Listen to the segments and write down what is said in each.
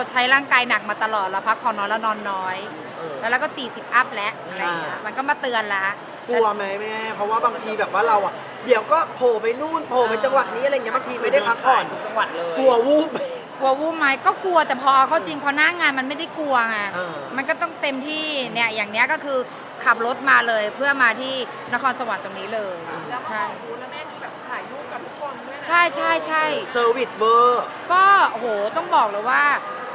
เราใช้ร่างกายหนักมาตลอดเราพักผ่อนน้อยแล้วนอนน้อย เออ แล้วเราก็ 40 อัพแล้วอะไรอย่างเงี้ยอ่ามั มันก็มาเตือนละกลัวไหมแม่ เพราะว่าบางทีแบบว่าเราอะ เดี๋ยวก็โผล่ไปนู่นโผล่ไปจังหวัดนี้อะไรเงี้ยบางทีไม่ได้พักผ่อนทุกจังหวัดเลย กลัววูบ กลัววูบไหมก็กลัวแต่พอเข้าจริงพอหน้างานมันไม่ได้กลัวไงเออ มันก็ต้องเต็มที่เนี่ยอย่างเนี้ยก็คือขับรถมาเลยเพื่อมาที่นครสวรรค์ตรงนี้เลยแล้วก็ใช่ของคุณแล้วแม่มีแบบถ่ายรูปกับทุกคนด้วยนะ ใช่ใช่ใช่ เซอร์วิสเวอร์ ก็โอ้โหต้องบอกเลยว่า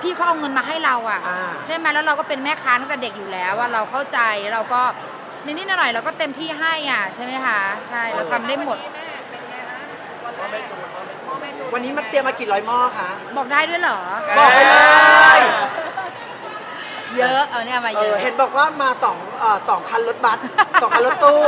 พี่เขาเอาเงินมาให้เราอะ อ่า ใช่ไหมแล้วเราก็เป็นแม่ค้าตั้งแต่เด็กอยู่แล้วว่าเราเข้าใจเราก็นิดๆหน่อยๆเราก็เต็มที่ให้อะใช่ไหมคะใช่เราทำได้หมดแม่เป็นไงนะวันแรกพ่อแม่จูนวันนี้มาเตรียมมากี่ร้อยหม้อคะ บอกได้ด้วยเหรอ บอกไปเลย เยอะเอาเนี่ยมาเอเยออะ เห็นบอกว่ามาสองเอ่อสองคันรถบัสสองคันรถตู้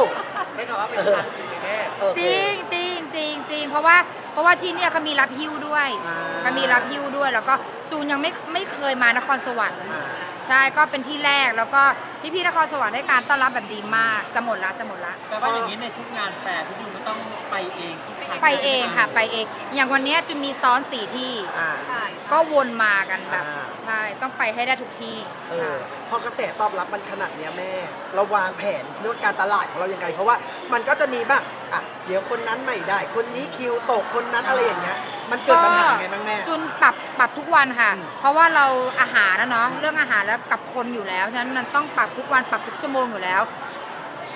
ไม่กล่าวว่าเป็นทางจริงแม่โอเคจริงจริงจริงจริงเพราะว่าเพ ราะว่าที่เนี่ยเขามีรับฮิ้วด้วยอ่า เขามีรับฮิ้วด้วย แล้วก็จูนยังไม่ไม่เคยมานครสวรรค์อ่าใช่ก็เป็นที่แรกแล้วก็พี่พี่ๆนครสวรรค์ให้การต้อนรับแบบดีมากจะหมดละจะหมดละ แปลว่าอย่างนี้ในทุกงานแฟร์พี่จูนก็ต้องไปเองทุกครั้งไปเองค่ะไปเอง อย่างวันเนี้ยจูนมีซ้อนสี่ที่ อ่าถ่ายก็วนมากันแบบ อ่า ใช่ต้องไปให้ได้ทุกที่เออค่ะพอกระแสตอบรับมันขนาดเนี้ยแม่ เราวางแผนเรื่องการตลาดของเรายังไง เพราะว่ามันก็จะมีบ้าง อะเดี๋ยวคนนั้นไม่ได้ คนนี้คิวตกคนนั้นอะไรอย่างเงี้ย มันเกิดปัญหาไงบ้างแม่ จุนปรับปรับทุกวันค่ะ อืม เพราะว่าเราอาหารนะเนาะเรื่องอาหารแล้วกับคนอยู่แล้วฉะนั้นมันต้องปรับทุกวันปรับทุกชั่วโมงอยู่แล้ว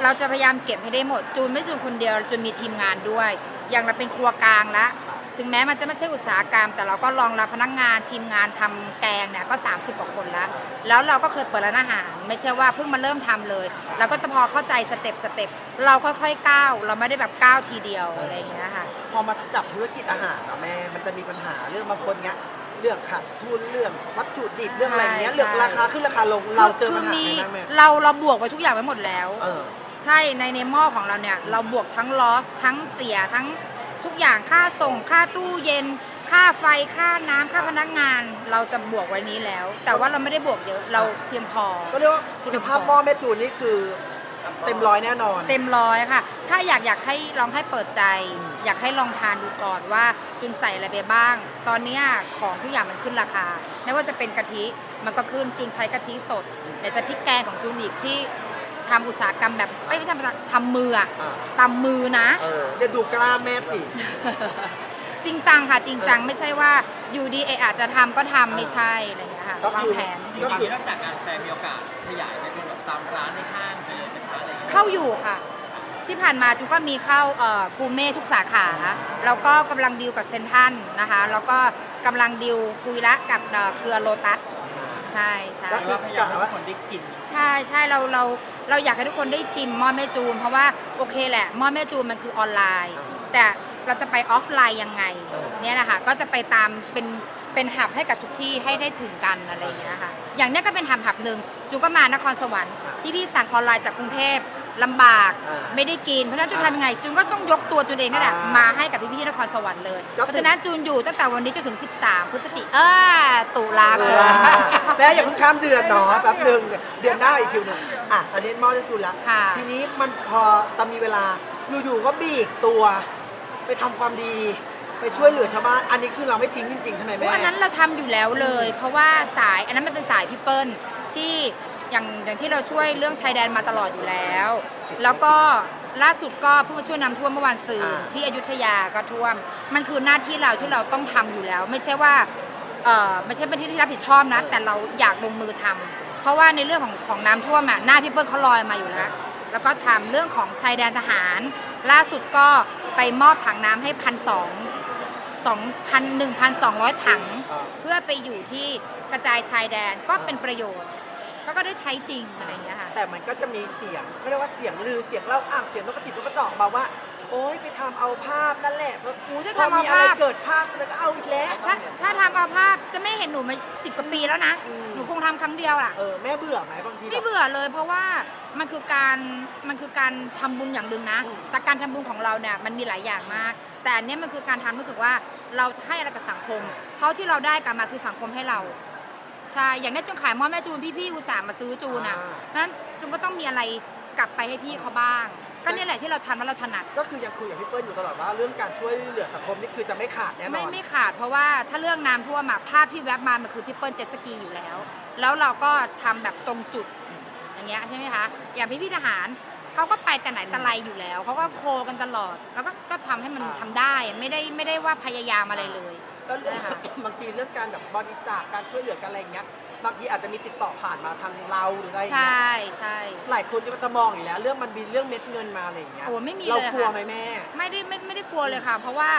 เราจะพยายามเก็บให้ได้หมดจูนไม่จูนคนเดียวจูนมีทีมงานด้วย อย่างเราเป็นครัวกลางละ ถึงแม้มันจะไม่ใช่อุตสาหกรรม แต่เราก็รองรับพนักงานทีมงานทำแกงเนี่ยก็ 30กว่าคนแล้ว แล้วเราก็เคยเปิดร้านอาหาร ไม่ใช่ว่าเพิ่งมาเริ่มทำเลยเราก็จะพอเข้าใจสเต็ปสเต็ปเราค่อยๆก้าวเราไม่ได้แบบก้าวทีเดียวอะไรอย่างเงี้ยค่ะพอมาจับธุรกิจอาหารอะแม่มันจะมีปัญหาเรื่องบางคนเงี้ยเรื่องขาดทุนเรื่องวัตถุดิบเรื่องอะไรเงี้ยใช่เรื่องราคาขึ้นราคาลงเราเจอคืปัญหามีไหมบ้างแม่เราเราบวกไว้ทุกอย่างไว้หมดแล้วเออใช่ในในหม้อของเราเนี่ยเราบวกทั้งลอสทั้งเสียทั้ง ทุกอย่างค่าส่งค่าตู้เย็น ค่าไฟค่าน้ำค่าพนักงาน เราจะบวกไว้นี้แล้ว แต่ว่าเราไม่ได้บวกเยอะเราเพียงพอ ก็เรียกว่าคุณภาพหม้อแม่จูนนี่คือเต็มร้อยแน่นอน เต็มร้อยค่ะ ถ้าอยากอยากให้ลองให้เปิดใจ อยากให้ลองทานดูก่อนว่าจุนใส่อะไรไปบ้าง ตอนเนี้ยของทุกอย่างมันขึ้นราคา ไม่ว่าจะเป็นกะทิมันก็ขึ้นจุนใช้กะทิสดเดี๋ยวจะพริกแกงของจุนอีกที่ ทำอุตสาหกรรมแบบไม่ใช่ทำทำมืออะอ่า ตำมือนะ เออเดี๋ยวดูกล้ามแม่สิ จริงจังค่ะจริงจังไม่ใช่ว่าอยู่ดีเออาจจะทำก็ทำไม่ใช่อะไรอย่างเงี้ยค่ะก็วางคือแผนจริงๆนอกจากงานแฟร์มีโอกาสขยายไปเป็นแบบตามร้านในห้างไปเลยนะคะอะไรอย่างเงี้ยเข้าอยู่ค่ะ ที่ผ่านมาจุนก็มีเข้าเอ่อกูเม่ทุกสาขา แล้วก็กำลังดีลกับเซนทรันนะคะ แล้วก็กำลังดีลคุยละกับเอ่อเครือโลตัส ใช่ใช่ก็ว่าพยายามให้ทุกคนได้กิน ใช่ใช่เราเรา เราอยากให้ทุกคนได้ชิมหม้อแม่จูน เพราะว่าโอเคแหละหม้อแม่จูนมันคือออนไลน์ แต่เราจะไปออฟไลน์ยังไงเออเนี่ยนะคะก็จะไปตามเป็นเป็นหับให้กับทุกที่ให้ได้ถึงกันอะไรอย่างเงี้ยค่ะอย่างเนี้ยก็เป็นหับหับหนึ่งจูนก็มานครสวรรค์พี่ๆสั่งออนไลน์จากกรุงเทพ ลำบากอ่าไม่ได้กินเพราะฉะนั้นจูนทำยังไงจูนก็ต้องยกตัวจูนเองนั่นแหละอ่ามมาให้กับพี่ๆที่นครสวรรค์เลยก็เพคือ ราะฉะนั้นจูนอยู่ตั้งแต่วันนี้จนถึง 13 พฤศจิเออตุลาคมแม่อย่าเพิ่งข้ามเดือนเนาะแป๊บหนึ่งเดือนหน้าอีกคิวหนึงอะตอนนี้หม้อได้จูนแล้วค่ะ ทีนี้มันพอตอนมีเวลาอยู่ๆก็บีกตัว ไปทำความดี ไปช่วยเหลือชาวบ้านอันนี้คือเราไม่ทิ้งจริงๆใช่ไหมเพแม่ราะอันนั้นเราทำอยู่แล้วเลย เพราะว่าสายอันนั้นมันเป็นสายพี่เปิ้ลที่ อย่างอย่างที่เราช่วยเรื่องชายแดนมาตลอดอยู่แล้ว แล้วก็ล่าสุดก็เพิ่งมาช่วยน้ำท่วมเมื่อวานสื่ออาที่อยุธยาก็ท่วม มันคือหน้าที่เราที่เราต้องทำอยู่แล้ว ไม่ใช่ว่าเออไม่ใช่เป็นที่ที่รับผิดชอบนะ แต่เราอยากลงมือทำเพราะว่าในเรื่องของของน้ำท่วมอะหน้าพี่เปิ้ลเขาลอยมาอยู่แล้ว แล้วก็ทำเรื่องของชายแดนทหาร ล่าสุดก็ไปมอบถังน้ำให้พันสอง2,000 1,200ถังอ่าเพื่อไปอยู่ที่กระจายชายแดนก็เป็นประโยชน์ ก็ก็ได้ใช้จริงอะไรอย่างเงี้ยค่ะ แต่มันก็จะมีเสียงเขาเรียกว่าเสียงลือเสียงเล่าอ้างเสียงนกกระจิบนกกระจอกมาว่า โอ๊ยไปทำเอาภาพนั่นแหละพอโอ้จะพอทำเอามีอะไรภาพเกิดภาพแล้วก็เอาอีกแล้ว ถ้าถ้าทำเอาภาพจะไม่เห็นหนูมาสิบกว่าปีแล้วนะ อืม หนูคงทำครั้งเดียวล่ะเออแม่เบื่อไหมบางทีไม่แบบเบื่อเลย เพราะว่ามันคือการมันคือการทำบุญอย่างหนึ่งนะ อืม แต่การทำบุญของเราเนี่ยมันมีหลายอย่างมาก แต่อันเนี้ยมันคือการทำรู้สึกว่าเราให้อะไรกับสังคม เพราะที่เราได้กลับมาคือสังคมให้เรา ใช่อย่างนี้จูนขายหม้อแม่จูนพี่ๆอุตส่าห์มาซื้อจูนอะนั้นจูนก็ต้องมีอะไรกลับไปให้พี่เขาบ้าง ก็นี่แหละที่เราทำแล้วเราถนัด ก็คือยังคุยกับพี่เปิ้ลอยู่ตลอดว่าเรื่องการช่วยเหลือสังคมนี่คือจะไม่ขาดแน่นไม่อนไม่ขาดเพราะว่าถ้าเรื่องน้ำท่วมอะภาพที่แวบมามันคือพี่เปิ้ลเจ็ตสกีอยู่แล้ว แล้วเราก็ทำแบบตรงจุดอย่างเงี้ยใช่ไหมคะอย่างพี่พี่ทหารเขาก็ไปแต่ไหนแต่ไรอยู่แล้วเขาก็โคกันตลอด แล้วก็ก็ทำให้มันทำได้ไม่ได้ไม่ได้ว่าพยายามอะไรเลย ก็เรื่อง ใช่ค่ะ บางทีเรื่องการแบบบริจาคการช่วยเหลือกันอะไรอย่างเงี้ยบางทีอาจจะมีติดต่อผ่านมาทางเราหรืออะไรอย่างใชเงี้ย่ใช่ หลายคนก็จะมองอยู่แล้ว เรื่องมันมีเรื่องเม็ดเงินมาอะไรอย่างเงี้ยโอ้ไม่มีเราเลยกลัวค่ะ ไหมแม่ ไม่ได้ไม่ไม่ได้กลัวเลยค่ะ เพราะว่า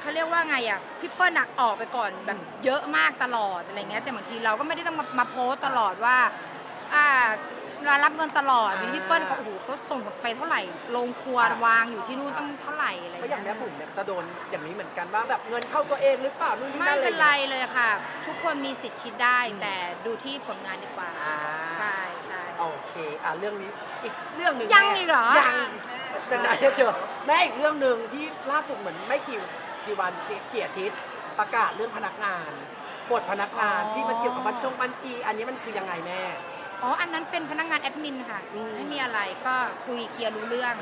เขาเรียกว่าไงอะพี่เปิ้ลอะออกไปก่อนแบบเยอะมากตลอดอะไรเงี้ยแต่บางทีเราก็ไม่ได้ต้องมามาโพสต์ตลอดว่าอ่า เรารับเงินตลอดอ่าพี่เปิ้ลเขาโอ้โหเขาส่งไปเท่าไหร่ลงครัวอ่าวางอยู่ที่นู่นต้องเท่าไหร่อะไรเพราะอย่างแม่เงี้ยบุ๋มเนี่ยจะโดนอย่างนี้เหมือนกันว่าแบบเงินเข้าตัวเองหรือเปล่านู่นนี่ไม่นั่นอะไรเป็นไรเลยค่ะ ทุกคนมีสิทธิ์คิดได้อืมแต่ดูที่ผลงานดีกว่าอ่าใช่ใช่โอเคอะเรื่องนี้อีกเรื่องหนึ่งยังแม่อีกเหรอยังแต่ไหนจะเจอแม่อีกเรื่องหนึ่งที่ล่าสุดเหมือนไม่กี่กี่วันเกี่ยอาทิตย์ประกาศเรื่องพนักงานปลดพนักงานที่มันเกี่ยวกับบัญชงบัญชี อันนี้มันคือยังไงแม่ อ๋อ อันนั้นเป็นพนักงานแอดมินค่ะ อืม ไม่มีอะไรก็คุยเคลียร์รู้เรื่อง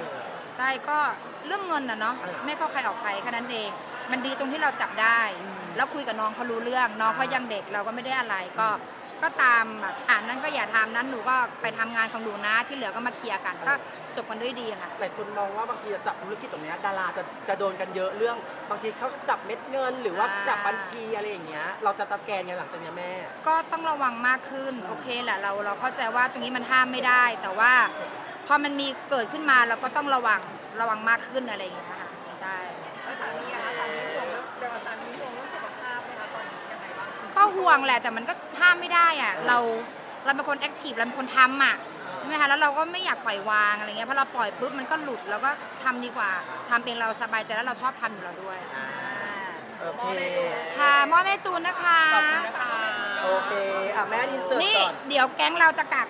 ใช่ก็เรื่องเงินน่ะเนาะเออไม่เข้าใครออกใครแค่นั้นเอง มันดีตรงที่เราจับได้อืมแล้วคุยกับน้องเขารู้เรื่อง น้องเขายังเด็กเราก็ไม่ได้อะไรก็ ก็ตามแบบอ่านนั้นก็อย่าทำนั้นหนูก็ไปทำงานของหนูนะที่เหลือก็มาเคลียร์กันก็จบกันด้วยดีค่ะ หลายคนมองว่าบางทีจะจับธุรกิจตรงเนี้ยดาราจะจะโดนกันเยอะเรื่อง บางทีเขาจับเม็ดเงิน หรือว่าอ่า จับบัญชีอะไรอย่างเงี้ยเราจะตะแกนกันหลังจากเนี้ยแม่ ก็ต้องระวังมากขึ้นโอเคแหละเราเราเข้าใจว่าตรงนี้มันห้ามไม่ได้ แต่ว่าพอมันมีเกิดขึ้นมาเราก็ต้องระวังระวังมากขึ้นอะไรอย่างเงี้ยค่ะใช่ ก็ห่วงแหละแต่มันก็ห้ามไม่ได้อะเราเราเป็นคนแอคทีฟเราเป็นคนทำอะใช่ไหมคะแล้วเราก็ไม่อยากปล่อยวางอะไรเงี้ยเพราะเราปล่อยปุ๊บมันก็หลุดแล้วก็ทำดีกว่าทำเองเราสบายใจแล้วเราชอบทำอยู่แล้วด้วย โอเค ค่ะมอแม่จูนนะคะขอบคุณนะคะ โอเค อะ แม่ดีเสิร์ตนี่ก่อน เดี๋ยวแก๊งเราจะกลับ